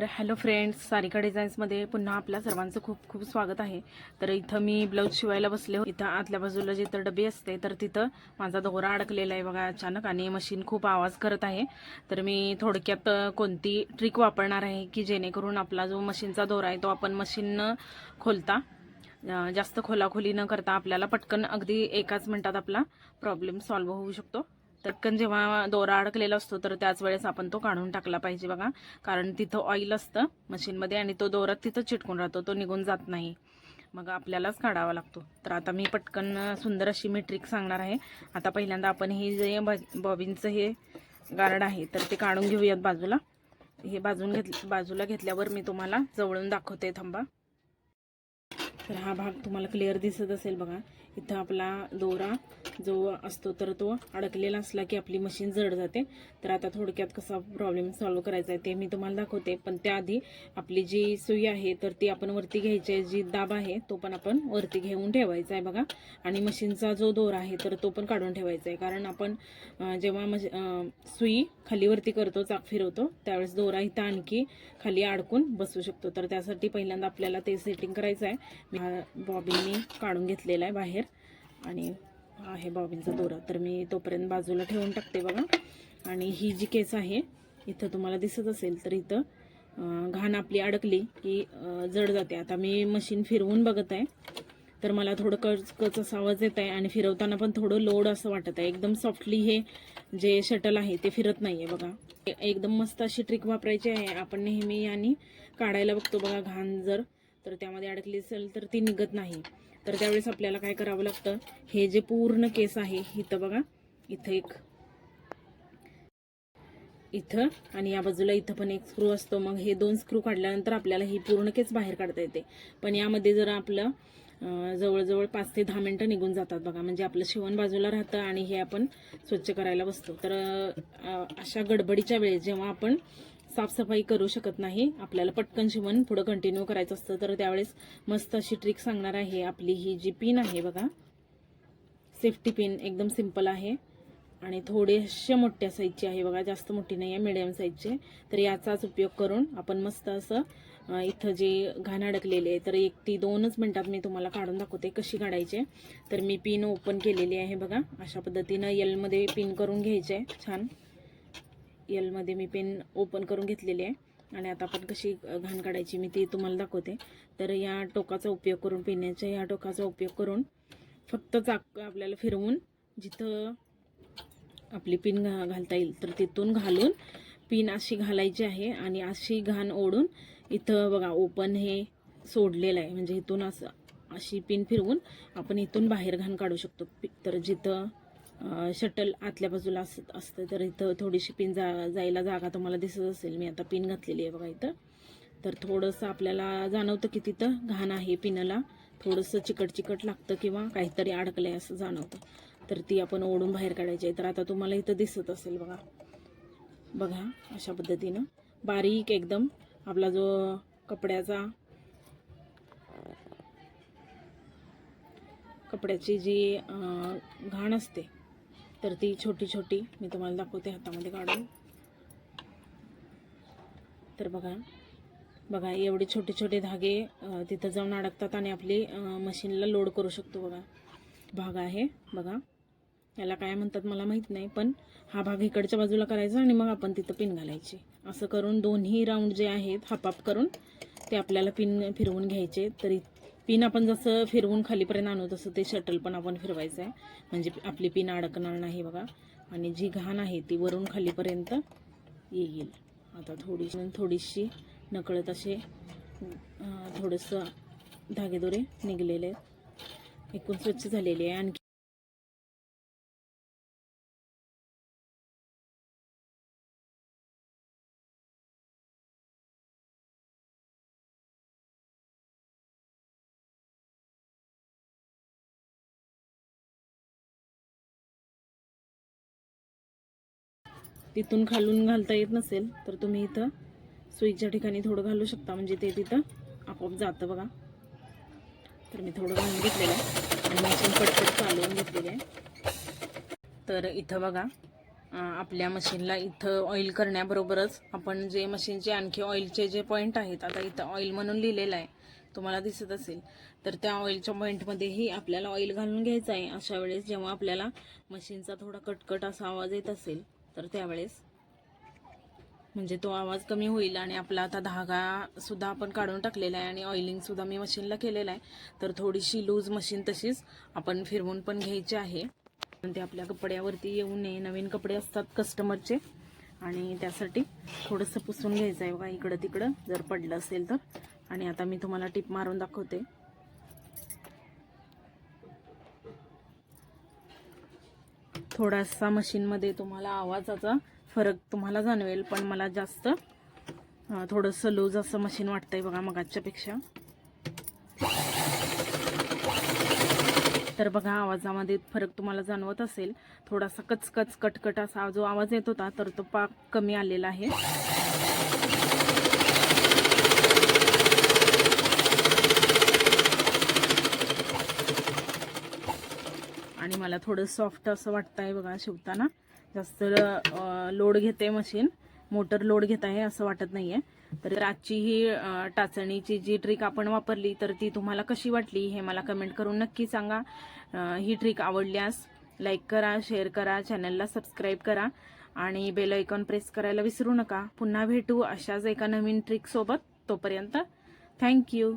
तर hello friends Sarika डिझाईन्समध्ये पुन्हा आपल्या सर्वांचं खूप खूप स्वागत आहे. तर इथं मी ब्लाऊज शिवायला बसले हो इथं आतल्या बाजूला जिथं डबी असते तर तिथं माझा दोरा अडकलेला आहे बघा अचानक आणि मशीन खूप आवाज करत आहे. तर मी थोडक्यात कोणती ट्रिक वापरणार आहे की जेणेकरून आपला जो मशीनचा दोरा आहे तो आपण मशीन खोलता जास्त खोलाखोली न करता आपल्याला पटकन अगदी एकाच मिनटात आपला प्रॉब्लेम सॉल्व्ह होऊ शकतो. पटकन जेव्हा दोरा अडकलेला असतो तर त्याच वेळेस आपण तो काढून टाकला पाहिजे बघा. कारण तिथं ऑइल असतं मशीनमध्ये आणि तो दोरा तिथं चिटकून राहतो तो निघून जात नाही. मग आपल्यालाच काढावा लागतो. तर आता मी पटकन सुंदर अशी मी ट्रिक सांगणार आहे. आता पहिल्यांदा आपण हे जे ब- बॉबिनचं हे गार्ड आहे तर ते काढून घेऊयात बाजूला. हे बाजून घेत बाजूला घेतल्यावर मी तुम्हाला जवळून दाखवते थांबा. तर हा भाग तुम्हाला क्लिअर दिसत असेल बघा. इथं आपला दोरा जो असतो तर तो अडकलेला असला की आपली मशीन जड जाते. तर आता थोडक्यात कसा प्रॉब्लेम सॉल्व्ह करायचा आहे ते मी तुम्हाला दाखवते. पण त्याआधी आपली जी सुई आहे तर ती आपण वरती घ्यायची आहे. जी दाब आहे तो पण आपण वरती घेऊन ठेवायचा आहे बघा. आणि मशीनचा जो दोरा आहे तर तो पण काढून ठेवायचा आहे. कारण आपण जेव्हा मश सुई खाली वरती करतो चाक फिरवतो त्यावेळेस दोरा इथं आणखी खाली अडकून बसू शकतो. तर त्यासाठी पहिल्यांदा आपल्याला ते सेटिंग करायचं आहे. मी हा बॉबिन मी काढून घेतलेला आहे बाहेर. आणि हा आहे बॉबिनचा दोरा. तर मी तोपर्यंत बाजूला ठेवून टाकते बघा. आणि ही जी केस आहे इथं तुम्हाला दिसत असेल तर इथं घाण आपली अडकली की जड जाते. आता मी मशीन फिरवून बघत आहे. तर मला थोडं कच कच असा आवाज येत आहे आणि फिरवताना पण थोडं लोड असं वाटत आहे. एकदम सॉफ्टली हे जे शटल आहे ते फिरत नाही आहे बघा. एकदम मस्त अशी ट्रिक वापरायची आहे. आपण नेहमी आणि काढायला बघतो बघा घाण जर तर त्यामध्ये अडकली असेल तर ती निघत नाही. तर त्यावेळेस आपल्याला काय करावं लागतं? हे जे पूर्ण केस आहे इथं बघा. इथं एक. इथं आणि या बाजूला इथं पण एक स्क्रू असतो. मग हे दोन स्क्रू काढल्यानंतर आपल्याला ही पूर्ण केस बाहेर काढता येते. पण यामध्ये जर आपलं जवळजवळ पाच ते दहा मिनटं निघून जातात बघा. म्हणजे आपलं शिवण बाजूला राहतं आणि हे आपण स्वच्छ करायला बसतो. तर अशा गडबडीच्या वेळेस जेव्हा आपण साफसफाई करू शकत नाही. आपल्याला पटकन शिवण पुढं कंटिन्यू करायचं असतं तर त्यावेळेस मस्त अशी ट्रिक सांगणार आहे आपली ही जी पिन आहे बघा. सेफ्टी पिन एकदम सिंपल आहे. आणि थोडेसे मोठ्या साईजची आहे बघा जास्त मोठी नाही आहे मिडियम साईजचे तर याचाच उपयोग करून आपण मस्त असं इथं जे घाण अडकलेले आहे तर एक ती दोनच मिनटात मी तुम्हाला काढून दाखवते कशी काढायची. तर मी पिन ओपन केलेली आहे बघा. अशा पद्धतीनं येलमध्ये पिन करून घ्यायचे आहे छान. येलमध्ये मी पेन ओपन करून घेतलेली आहे. आणि आता आपण कशी घाण काढायची मी ती तुम्हाला दाखवते. तर या टोकाचा उपयोग करून पेन्याच्या या टोकाचा उपयोग करून फक्त चाक आपल्याला फिरवून जिथं आपली पिन घा घालता येईल तर तिथून घालून पिन अशी घालायची आहे. आणि अशी घाण ओढून इथं बघा ओपन हे सोडलेलं आहे. म्हणजे इथून असं अशी पिन फिरवून आपण इथून बाहेर घाण काढू शकतो. तर जिथं शटल आतल्या बाजूला असत असतं. तर इथं थोडीशी पिन जा जायला जागा तुम्हाला दिसत असेल. मी आता पिन घातलेली आहे बघा इथं. तर थोडंसं आपल्याला जाणवतं की तिथं घाण आहे पिनला थोडंसं चिकट चिकट लागतं किंवा काहीतरी अडकलंय असं जाणवतं. तर ती आपण ओढून बाहेर काढायची आहे. तर आता तुम्हाला इथं दिसत असेल बघा. बघा अशा पद्धतीनं. बारीक एकदम आपला जो कपड्याचा कपड्याची जी घाण असते तर ती छोटी छोटी मी तुम्हाला दाखवते हातामध्ये काढून. तर बघा बघा एवढे छोटे छोटे धागे तिथं जाऊन अडकतात आणि आपली मशीनला लोड करू शकतो बघा. भाग आहे बघा. याला काय म्हणतात मला माहीत नाही पण हा भाग इकडच्या बाजूला करायचा आणि मग आपण तिथं पिन घालायची. असं करून दोन्ही राऊंड जे आहेत हापाप करून ते आपल्याला पिन फिरवून घ्यायचे. तरी पिन आपण जसं फिरवून खालीपर्यंत आणू तसं ते शटल पण आपण फिरवायचं आहे म्हणजे आपली पिन अडकणार नाही बघा. आणि जी घाण आहे ती वरून खालीपर्यंत येईल. आता थोडीशी थोडीशी नकळत असे थोडंसं धागेदोरे निघलेले आहेत. एकूण स्वच्छ झालेली आहे. आणखी तिथून खालून घालता येत नसेल तर तुम्ही इथं सुईच्या ठिकाणी थोडं घालू शकता. म्हणजे ते तिथं आपोआप जातं बघा. तर मी थोडं घालून घेतलेलं आहे. आणि मशीन पटपट चालवून घेतलेली आहे. तर इथं बघा आपल्या मशीनला इथं ऑइल करण्याबरोबरच आपण जे मशीनचे आणखी ऑइलचे जे पॉईंट आहेत आता इथं ऑइल म्हणून लिहिलेलं आहे. तुम्हाला दिसत असेल. तर त्या ऑइलच्या पॉईंटमध्येही आपल्याला ऑइल घालून घ्यायचं आहे. अशा वेळेस जेव्हा आपल्याला मशीनचा थोडा कटकट असा आवाज येत असेल तर त्यावेळेस म्हणजे तो आवाज कमी होईल आणि आपला आता धागा सुद्धा आपण काढून टाकलेला आहे आणि ऑइलिंगसुद्धा मी मशीनला केलेलं आहे. तर थोडीशी लूज मशीन तशीच आपण फिरवून पण घ्यायची आहे. पण ते आपल्या कपड्यावरती येऊ नये. नवीन कपडे असतात कस्टमरचे आणि त्यासाठी थोडंसं पुसून घ्यायचं आहे बघा इकडं तिकडं. जर पडलं असेल तर. आणि आता मी तुम्हाला टिप मारून दाखवते. थोडासा मशीनमध्ये तुम्हाला आवाजाचा फरक तुम्हाला जाणवेल पण मला जास्त थोडंसं लूज असं मशीन वाटतंय बघा मगाच्यापेक्षा. तर बघा आवाजामध्ये फरक तुम्हाला जाणवत असेल. थोडासा कचकच कटकट असा जो आवाज येत होता तर तो पाक कमी आलेला आहे. मला थोडं सॉफ्ट असं वाटतं आहे बघा शिवताना. जास्त लोड घेते मशीन मोटर लोड घेत आहे असं वाटत नाही आहे तर आजची ही टाचणीची जी ट्रिक आपण वापरली तर ती तुम्हाला कशी वाटली हे मला कमेंट करून नक्की सांगा. ही ट्रिक आवडल्यास लाईक करा शेअर करा चॅनलला सबस्क्राईब करा आणि बेल आयकॉन प्रेस करायला विसरू नका. पुन्हा भेटू अशाच एका नवीन ट्रिकसोबत तोपर्यंत थँक्यू